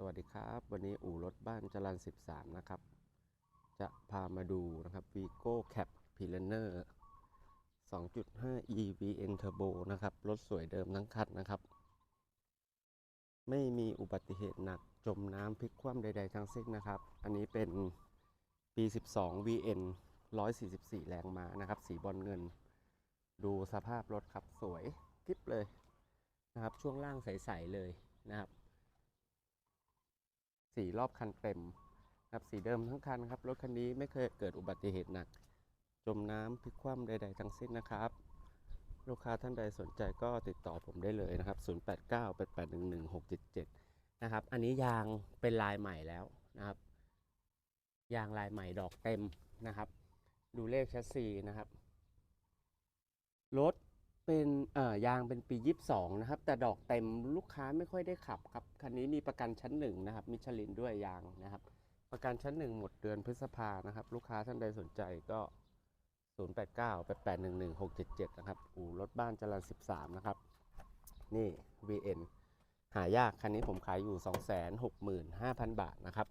สวัสดีครับ วันนี้อู่รถบ้านจรัน 13 นะครับ จะพามาดูนะครับ Vigo Cap p l a n e r 2.5 EVN Turbo นะครับ รถสวยเดิมทั้งคันนะครับ ไม่มีอุบัติเหตุหนักจมน้ำพลิกคว่ำใด ๆ ทั้งสิ้นนะครับ อันนี้เป็นปี 12 VN 144 แรงม้านะครับ สีบอลเงิน ดูสภาพรถครับสวยกริบเลยนะครับ ช่วงล่างใส ๆ เลยนะครับ สีรอบคันเต็มครับสีเดิมทั้งคันครับ รถคันนี้ไม่เคยเกิดอุบัติเหตุหนัก จมน้ำพลิกคว่ำใด ๆ ทั้งสิ้นนะครับ ลูกค้าท่านใดสนใจก็ติดต่อผมได้เลยนะครับ 0898811677 นะครับ อันนี้ยางเป็นลายใหม่แล้วนะครับ ยางลายใหม่ดอกเต็มนะครับ ดูเลขแชสซีนะครับ รถ เป็นเอ่อยางเป็นปี 22 นะครับ แต่ดอกเต็มลูกค้าไม่ค่อยได้ขับครับ คันนี้มีประกันชั้นหนึ่งนะครับ มิชลินด้วยยางนะครับ ประกันชั้นหนึ่งหมดเดือนพฤษภานะครับ ลูกค้าท่านใดสนใจก็ 089 8811 677 นะครับ อู่รถบ้านจรัน13 นะครับ นี่ VN หายากคันนี้ผมขายอยู่ 265,000 บาทนะครับ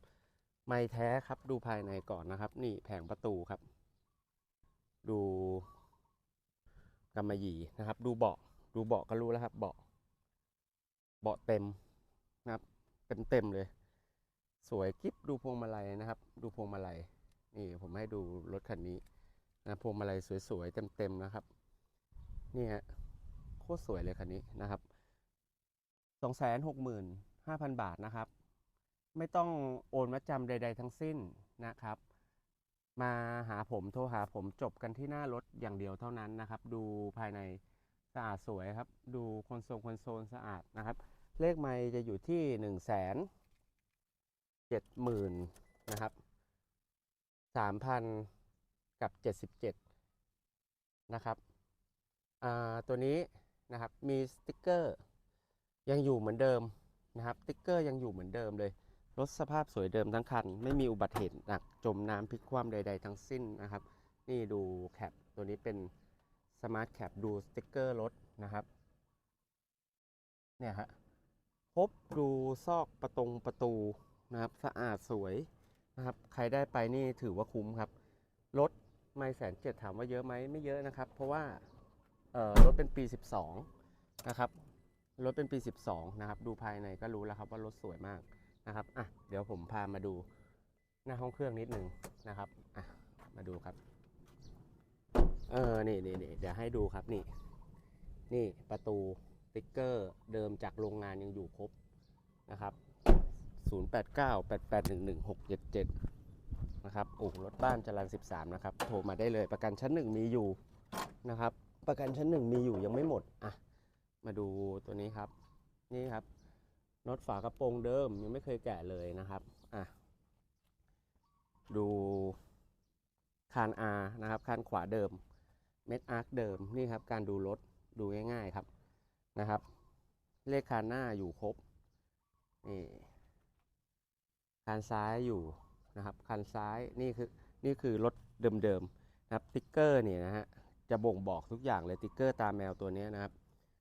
ไม่แท้ครับดูภายในก่อนนะครับ นี่แผงประตูครับ ดู กำมะหยี่นะครับ ดูเบาะดูเบาะก็รู้แล้วครับ เบาะเบาะเต็มนะครับ เต็มเต็มเลย สวยกิ๊บดูพวงมาลัยนะครับ ดูพวงมาลัยนี่ผมให้ดูรถคันนี้นะพวงมาลัยสวยๆเต็มๆนะครับนี่ฮะโคตรสวยเลยคันนี้นะครับสองแสนหกหมื่นห้าพันบาทนะครับ ไม่ต้องโอนมาจำใด ๆ ทั้งสิ้นนะครับ มาหาผมโทรหาผมจบกันที่หน้ารถอย่างเดียวเท่านั้นนะครับ ดูภายในสะอาดสวยครับ ดูคอนโซลคอนโซลสะอาดนะครับ เลขไม่จะอยู่ที่หนึ่งแสนเจ็ดหมื่นนะครับสามพันกับเจ็ดสิบเจ็ดนะครับตัวนี้นะครับมีสติกเกอร์ยังอยู่เหมือนเดิมนะครับสติกเกอร์ยังอยู่เหมือนเดิมเลย รถสภาพสวยเดิมทั้งคัน ไม่มีอุบัติเหตุหนักจมน้ำพลิกคว่ำใด ๆ ทั้งสิ้นนะครับ นี่ดูแคปตัวนี้เป็นสมาร์ทแคปดูสติกเกอร์รถนะครับ เนี่ยฮะครบดูซอกประตงประตูนะครับ สะอาดสวยนะครับ ใครได้ไปนี่ถือว่าคุ้มครับ รถไม่แสนเจ็ดถามว่าเยอะไหมไม่เยอะนะครับ เพราะว่าเออรถเป็นปี 12 นะครับ รถเป็นปี 12 นะครับ ดูภายในก็รู้แล้วครับว่ารถสวยมาก นะครับอะเดี๋ยวผมพามาดูหน้าห้องเครื่องนิดหนึ่งนะครับอะมาดูครับ เออนี่นี่นี่เดี๋ยวให้ดูครับนี่ นี่ประตูสติ๊กเกอร์เดิมจากโรงงานยังอยู่ครบนะครับ 0898811677 นะครับโอ้รถบ้านจรัน13 นะครับ โทรมาได้เลยประกันชั้นหนึ่งมีอยู่นะครับ ประกันชั้นหนึ่งมีอยู่ยังไม่หมดอะมาดูตัวนี้ครับ นี่ครับ น็อตฝากระโปรงเดิมยังไม่เคยแกะเลยนะครับอะดูคาน R นะครับคานขวาเดิม เม็ดอาร์คเดิมนี่ครับ การดูรถดูง่ายๆครับนะครับ เลขคานหน้าอยู่ครบนี่คานซ้ายอยู่นะครับคานซ้ายนี่คือนี่คือรถเดิมๆนะครับติ๊กเกอร์เนี่ยนะฮะจะบ่งบอกทุกอย่างเลยติ๊กเกอร์ตาแมวตัวนี้นะครับ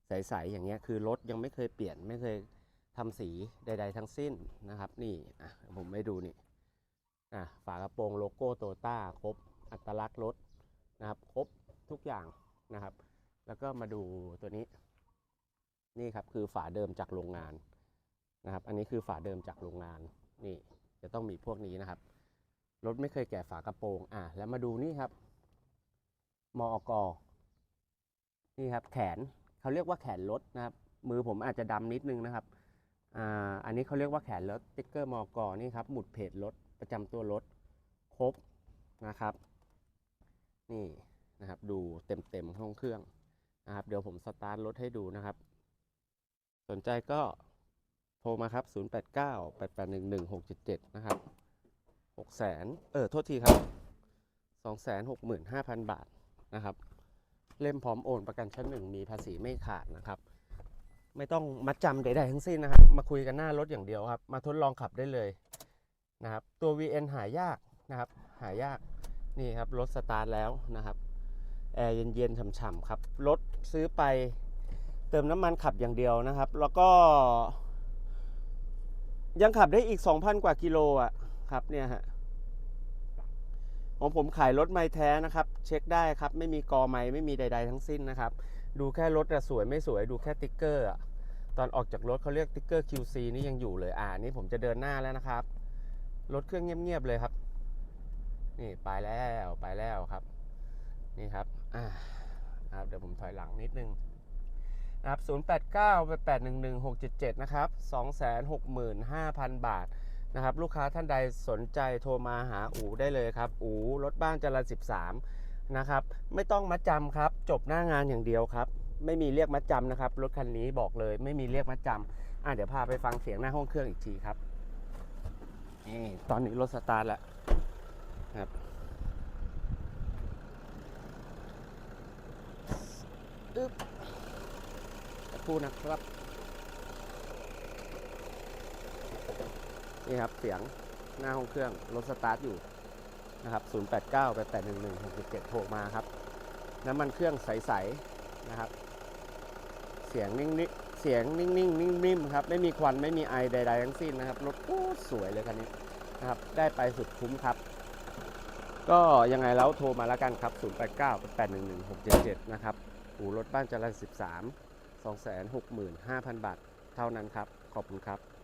ใสๆอย่างเงี้ยคือรถยังไม่เคยเปลี่ยนไม่เคย ทำสีใด ๆ ทั้งสิ้นนะครับ นี่อะผมไม่ดูนี่อะฝากระโปรงโลโก้โตต้าครบอัตลักษณ์รถนะครับ ครบทุกอย่างนะครับ แล้วก็มาดูตัวนี้ นี่ครับคือฝาเดิมจากโรงงานนะครับ อันนี้คือฝาเดิมจากโรงงานนี่จะต้องมีพวกนี้นะครับรถไม่เคยแกะฝากระโปรงอะแล้วมาดูนี่ครับมอกนี่ครับแขนเขาเรียกว่าแขนรถนะครับ มือผมอาจจะดำนิดนึงนะครับ อันนี้เขาเรียกว่าแขนรถติ๊กเกอร์มอกอนี่ครับหมุดเพจรถประจำตัวรถครบนะครับ นี่นะครับดูเต็มเต็มๆห้องเครื่องนะครับ เดี๋ยวผมสตาร์ทรถให้ดูนะครับ สนใจก็โทรมาครับ 089 8811 677 นะครับ6แสนเออโทษทีครับ265,000 บาทนะครับ เล่มพร้อมโอนประกันชั้นหนึ่งมีภาษีไม่ขาดนะครับ ไม่ต้องมัดจำใดๆทั้งสิ้นนะครับ มาคุยกันหน้ารถอย่างเดียวครับ มาทดลองขับได้เลยนะครับ ตัว VN หายากนะครับ หายากนี่ครับรถสตาร์ทแล้วนะครับแอร์เย็นๆฉ่ำๆครับรถซื้อไปเติมน้ำมันขับอย่างเดียวนะครับ แล้วก็ ยังขับได้อีก 2,000 กว่ากิโลอะครับเนี่ยฮะของผมขายรถไม้แท้นะครับ เช็คได้ครับ ไม่มีกอไม้ไม่มีใด ๆ ทั้งสิ้นนะครับ ดูแค่รถอะสวยไม่สวยดูแค่ติ๊กเกอร์อะตอนออกจากรถเขาเรียกติ๊กเกอร์ QC นี่ยังอยู่เลยอ่านี่ผมจะเดินหน้าแล้วนะครับ รถเครื่องเงียบๆเลยครับ นี่ไปแล้วไปแล้วครับ นี่ครับอ่าครับเดี๋ยวผมถอยหลังนิดนึงนะครับ089-811677 นะครับ 265,000 บาทนะครับ ลูกค้าท่านใดสนใจโทรมาหาอูได้เลยครับ อูรถบ้านจรัญ13 นะครับ ไม่ต้องมัดจำครับ จบหน้างานอย่างเดียวครับ ไม่มีเรียกมัดจำนะครับ รถคันนี้บอกเลย ไม่มีเรียกมัดจำอะเดี๋ยวพาไปฟังเสียงหน้าห้องเครื่องอีกทีครับนี่ตอนนี้รถสตาร์ทแล้วครับอึ๊บคู่นะครับ นี่ครับเสียงหน้าห้องเครื่องรถสตาร์ทอยู่ นะครับ 089ไป811 677โทรมาครับ น้ำมันเครื่องใสๆนะครับ เสียงนิ่งๆเสียงนิ่งๆนิ่มๆครับ ไม่มีควันไม่มีไอใดๆทั้งสิ้นนะครับ รถโคตรสวยเลยคันนี้นะครับ ได้ไปสุดคุ้มครับ ก็ยังไงแล้วโทรมาแล้วกันครับ 089ไป811 677 นะครับอู่รถบ้านจรัญ13 265,000 บาท เท่านั้นครับ ขอบคุณครับ